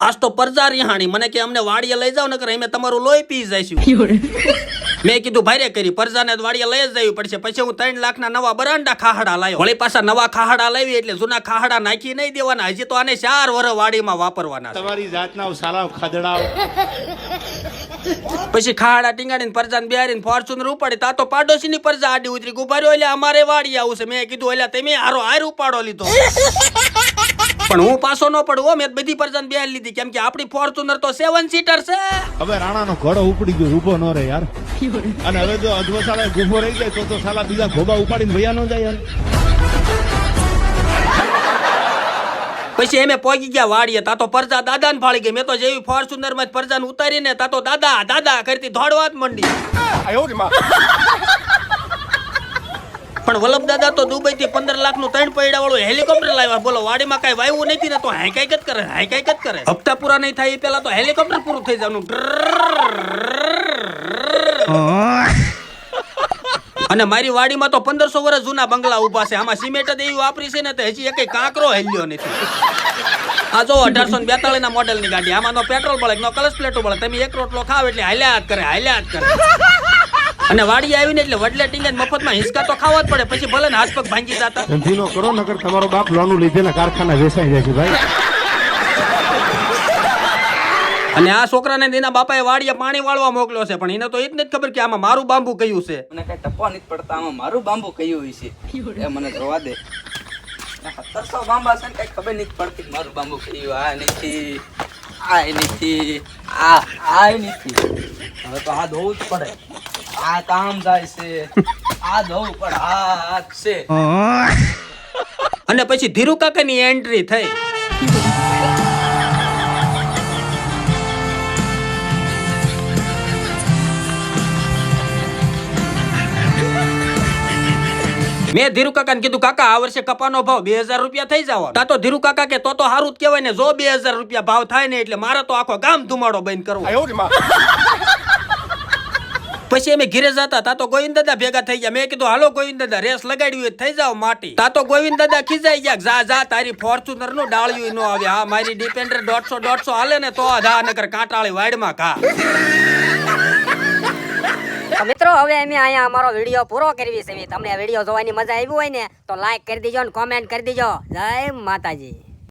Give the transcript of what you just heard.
આજ તો પરજા રિહાણી. મને કે અમને વાડીએ લઈ જાવ નકર અમે તમારું લોહી પી જઈશું. મેં કીધું ભારે કરી પરજાને વાડીએ લઈ જ જાય પડશે. પછી હું ત્રણ લાખના નવા બરાંડા ખાહડા લાવ્યો વળી પાછા નવા ખાહડા લાવી એટલે જૂના ખાહડા નાખી નહીં દેવાના. હજી તો આને ચાર વર વાડીમાં વાપરવાના તમારી જાતના સારા ખદડાઓ પછી ખાડા ટીંગાડીને પરજાને બિહારીને ફોર્ચ્યુનર ઉપાડી તા તો પાડોશીની પરજા આડી ઉતરી ગુભાર્યો એટલે અમારે વાડી આવું છે. મેં કીધું એટલે તમે હારો હાર ઉપાડો લીધો. પણ હું પાછો ન પડું મેં બધી પરજન બે લીધી. કેમ કે આપણી ફોર્ચ્યુનર તો સેવન સીટર છે. હવે રાણાનો ઘોડો ઉપડી ગયો ઊભો ન રહે યાર. અને હવે જો અધવો સાલા ગુફો રહી જાય તો તો સાલા બીજા ઘોબા ઉપાડીને ભયા ન જાય યાર. પછી એમે પોગી ગયા વાડીએ તા તો પરજા દાદાને ફાળી ગઈ. મેં તો જેવી ફોર્ચ્યુનરમાં પરજાને ઉતારીને તા તો દાદા દાદા કરતી દોડવા જ મંડી પણ વલ્લભ દાદા તો દુબઈ થી પંદર લાખનું ત્રણ પૈડા વાળું હેલિકોપ્ટર લાવ્યા. બોલો વાડીમાં કઈ વાયવું નથી ને તો હાઈ કઈ જ કરે હાઈ કઈ જ કરે. હપ્તા પૂરા નહીં થાય એ પેલા તો હેલિકોપ્ટર પૂરું થઈ જવાનું. અને મારી વાડીમાં તો પંદરસો વર્ષ જૂના બંગલા ઊભા છે આમાં સિમેન્ટ જ એવી વાપરી છે ને તો હજી એક કાંકરો હેલ્યો નથી આ જો અઢારસો ને બેતાળીસ ના મોડેલની ગાડી આમાં નો પેટ્રોલ બળે નો કલસ પ્લેટો બળે તમે એક રોટલો ખાવ એટલે હાલ્યા જ કરે હાલ્યા જ કરે અને વાડી આવીને એટલે વડલે ટીંગે મફતમાં હિંસકા તો ખાવા જ પડે. પછી ભલે હાથ પગ ભાંગી જતા. ધંધી નો કરો નગર તમારો બાપ લોનું લીધેલા કારખાના વેચાઈ જાય છે ભાઈ. અને આ છોકરાને તેના બાપાએ વાડીએ પાણી વાળવા મોકલ્યો છે. પણ એને તો એ જ નથી ખબર કે આમાં મારું બાંબુ કયું છે. મને કઈ ટપવા નથી પડતા આમાં મારું બાંબુ કયું હોય છે? એ મને જોવા દે. સત્તરસો બાંબા છે ને કઈ ખબર નથી પડતી મારું બાંબુ કયું આ નથી આ નથી આ આ નથી. હવે તો આ ધોવું જ પડે. આ કામ છે. આ ધોવું છે. અને પછી ધીરુ કાકાની એન્ટ્રી થઈ. મેં ધીરુ કાકાને કીધું કાકા આ વર્ષે કપાનો ભાવ બે હજાર રૂપિયા થઈ જવાનો. તા તો ધીરુ કાકા કે તો તો સારું જ કહેવાય ને જો બે હજાર રૂપિયા ભાવ થાય ને એટલે મારે તો આખો ગામ ધુમાડો બંધ કરવો. પછી અમે ઘીરે જતા તા તો ગોવિંદ દાદા ભેગા થઈ ગયા. મેં કીધું, હાલો ગોવિંદ દાદા રેસ લગાડ્યું થઈ જાવ માટી. તા તો ગોવિંદ દાદા ખીજાઈ ગયા જા જા, તારી ફોર્ચ્યુનરનું ડાળ્યું નો આવે. હા, મારી ડિપેન્ડર દોઢસો દોઢસો હાલે ને તો ધા નકર કાંટાળી વાડમાં ઘા મિત્રો, હવે અમે અહીંયા અમારો વીડિયો પૂરો કરવી છે. તમને વીડિયો જોવાની મજા આવી હોય ને, તો લાઈક કરી દેજો ને કોમેન્ટ કરી દેજો. જય માતાજી.